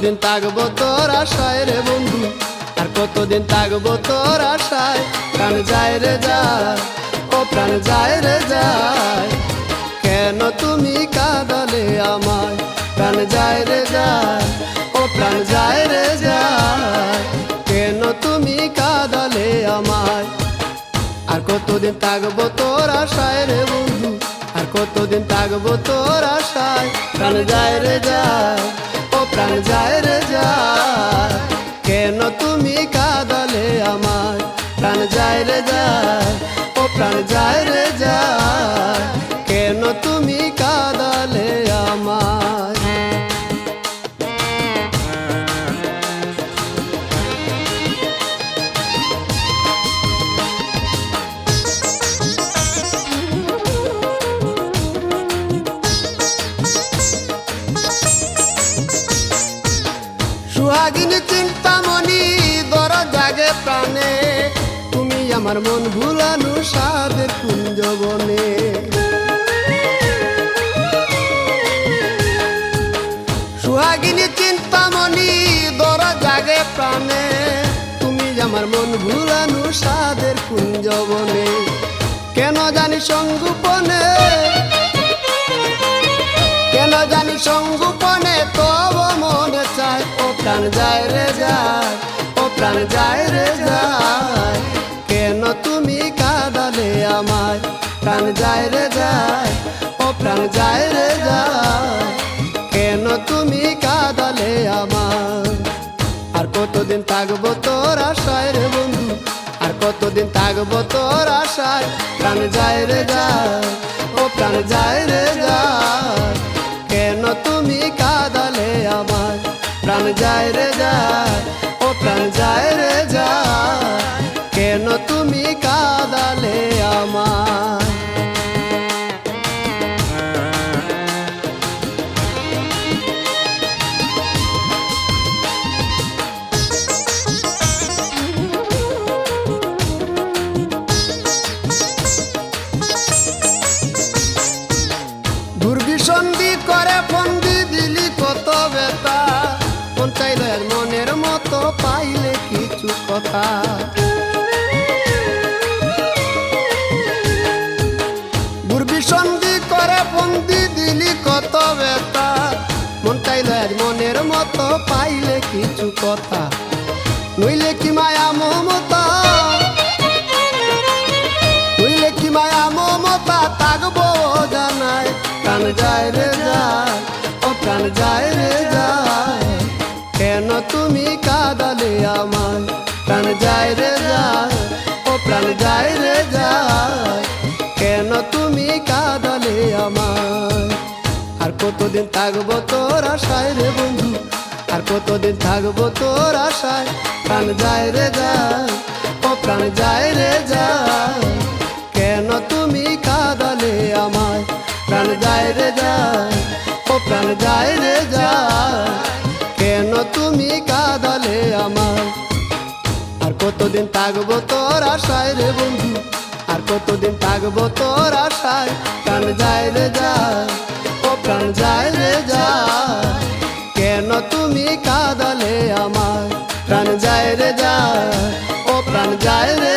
কতদিন থাকব তোর আশায় রে বন্ধু? আর কতদিন থাকব তোর আশায়? প্রাণ যায় রে যায় ও প্রাণ যায় রে যায় কেন তুমি কাঁদালে আমায়? প্রাণ যায় রে যায় ও প্রাণ যায় রে যায় কেন তুমি কাঁদালে আমায়? আর কতদিন থাকব তোর আশায় রে বন্ধু? আর কতদিন থাকব তোর আশায়? প্রাণ যায় রে যায় প্রাণ যায় রে যায়। কেন তুমি কাদলে আমার? প্রাণ যায় রে যায়। ও প্রাণ যায় রে যায়। সুহাগিনী চিন্তামণি, দর জাগে প্রাণে। তুমি আমার মন ভুলানো সাদের কুঞ্জবনে। সুহাগিনী চিন্তামণি, দর জাগে প্রাণে। তুমি আমার মন ভুলানো সাদের কুঞ্জবনে। কেন জানি সঙ্গুপনে কেন জানি ও প্রাণ যায় রে যায়, ও প্রাণ যায় রে যায়। কেন তুমি কাঁদালে আমায়? প্রাণ যায় রে যায়, ও প্রাণ যায় রে যায়। কেন তুমি কাঁদালে আমায়? আর কতদিন থাকব তোর আশায় রে বন্ধু? আর কতদিন থাকব তোর আশায়? প্রাণ যায় রে যায়, ও প্রাণ যায় রে যায়। কেন তুমি কাঁদালে প্রাণ যায় রে যায় ও প্রাণ যায় রে যায় কেন তুমি কাদালে আমার চাইলে মনের মতো পাইলে কিছু কথা। সন্ধি করে বন্দি দিলি কত মন তাইলের মনের মতো পাইলে কিছু কথা। নইলে কি মায়া মমতা আমায় প্রাণ যায় রে যায়, ও প্রাণ যায় রে যায়। কেন তুমি কাঁদালে আমায়? আর কতদিন থাকব তোর আশায় রে বন্ধু? আর কতদিন থাকব তোর আশায়? প্রাণ যায় রে যায়, ও প্রাণ যায় রে যায়। কেন তুমি কাঁদালে আমায়? প্রাণ যায় রে যায়, ও প্রাণ যায় রে যায়। কেন তুমি আড়ালে আমার, আর কতদিন থাকব তোর আশায় রে বন্ধু? আর কতদিন থাকব তোর আশায়? কান যায় রে যা, ও কান যায় রে যা। কেন তুমি কাদলে আমার প্রাণ যায় রে যা, ও প্রাণ যায় রে